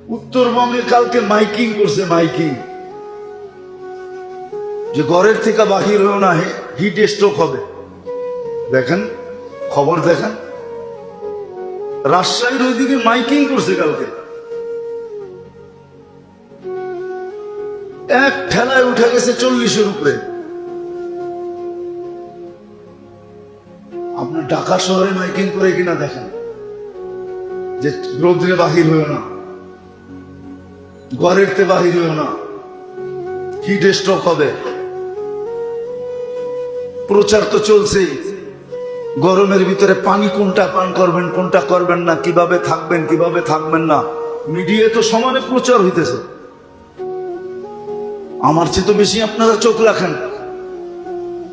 উত্তরবঙ্গে কালকে মাইকিং করছে, মাইকিং। যে ঘরের থেকে বাহির হয়েও না হিট স্ট্রোক হবে। দেখেন, খবর দেখেন। রাজশাহীর ওইদিকে মাইকিং করছে কালকে। এক ঠেলায় উঠে গেছে চল্লিশের উপরে। আপনার ঢাকা শহরে মাইকিং করে কিনা দেখেন। যে রোদ্রে বাহির হয়েও না। ঘরের তে বাহির হয়েও না। হিট স্ট্রোক হবে। প্রচার তো চলছেই। গরমের ভিতরে পানি কোনটা পান করবেন, কোনটা করবেন না, কীভাবে থাকবেন কীভাবে থাকবেন না। মিডিয়ায় তো সমানে প্রচার হইতেছে। আমার চেয়ে তো বেশি আপনারা চোখ রাখেন।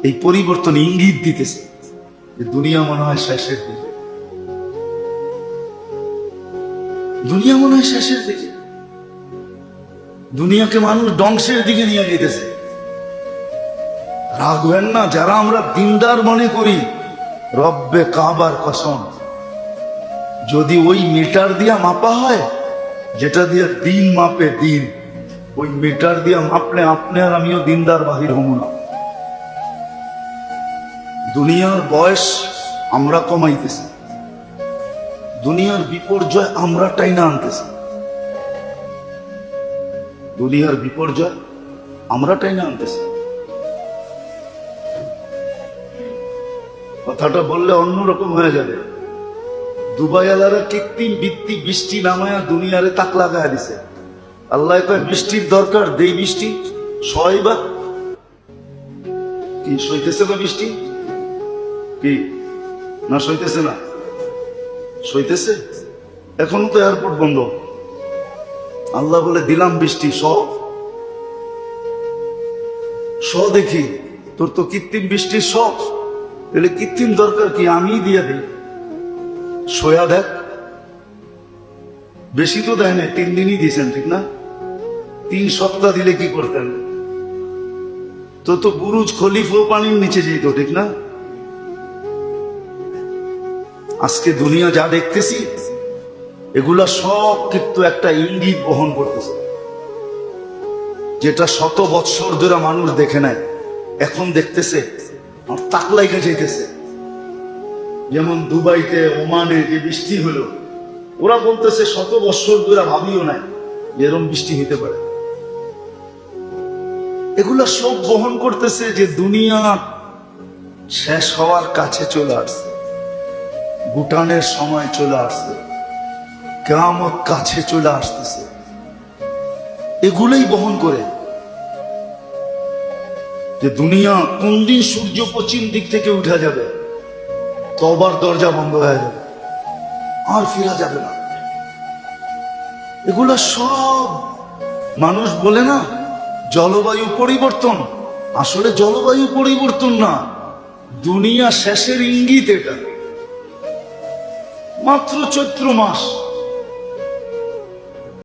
এই পরিবর্তন ইঙ্গিত দিতেছে যে দুনিয়া মনে হয় শেষের দিকে। দুনিয়া মনে হয় শেষের দিকে। দুনিয়াকে মানুষ ধ্বংসের দিকে নিয়ে যেতেছে। রাখবেন না, যারা আমরা দিনদার মনে করি, রব্বে কাবার কসম। যদি ওই মিটার দিয়া মাপা হয়, যেটা দিয়ে দিন মাপে দিন, ওই মিটার দিয়া মাপলে আপনি আর আমিও দিনদার বাহির হব না। দুনিয়ার বয়স আমরা কমাইতেছি। দুনিয়ার বিপর্যয় আমরা টাইনা আনতেছি। দুনিয়ার বিপর্যয় আমরা টাইনা আনতেছি। কথাটা বললে অন্যরকম হয়ে যাবে। দুবাই আলারা কৃত্রিম বৃত্তি বৃষ্টি নামায়া দুনিয়ারে তাক লাগায় দিছে। আল্লাহ কয়, বৃষ্টির দরকার, দেই বৃষ্টি। সয় বা কি, সইতেছে না বৃষ্টি? কি? না, সইতেছে না। সইতেছে? এখনও তো এয়ারপোর্ট বন্ধ। আল্লাহ বলে, দিলাম বৃষ্টি স দেখি, তোর তো কৃত্রিম বৃষ্টির শখ তাহলে কৃত্রিম দরকার কি? আমি দিয়ে দিই। সোয়া দেখ। বেশি তো দেয় না তিন দিনই দিয়েছেন, ঠিক না? তিন সপ্তাহ দিলে কি করতেন? তো তো বুরুজ খলিফও পানির নিচে যেত, ঠিক না? আজকে দুনিয়া যা দেখতেছি এগুলা সব কিন্তু একটা ইঙ্গিত বহন করতেছে। যেটা শত বৎসর ধরে মানুষ দেখে নেয় এখন দেখতেছে, আর তাক লাইগা যাইতেছে। যেমন দুবাইতে, ওমানে যে বৃষ্টি হলো, ওরা বলতেছে শত বৎসর ধরে ভাবিও নাই এরম বৃষ্টি হইতে পারে। এগুলা সব বহন করতেছে যে দুনিয়া শেষ হওয়ার কাছে চলে আসছে। ভুটানের সময় চলে আসছে। কেমত কাছে চলে আসতেছে। এগুলোই বহন করে যে দুনিয়া কোন দিন সূর্য পশ্চিম দিক থেকে উঠা যাবে, তবার দরজা বন্ধ হয়ে যাবে, আর ফিরা যাবে না। এগুলো সব মানুষ বলে না, জলবায়ু পরিবর্তন। আসলে জলবায়ু পরিবর্তন না, দুনিয়া শেষের ইঙ্গিত এটা। মাত্র চৈত্র মাস।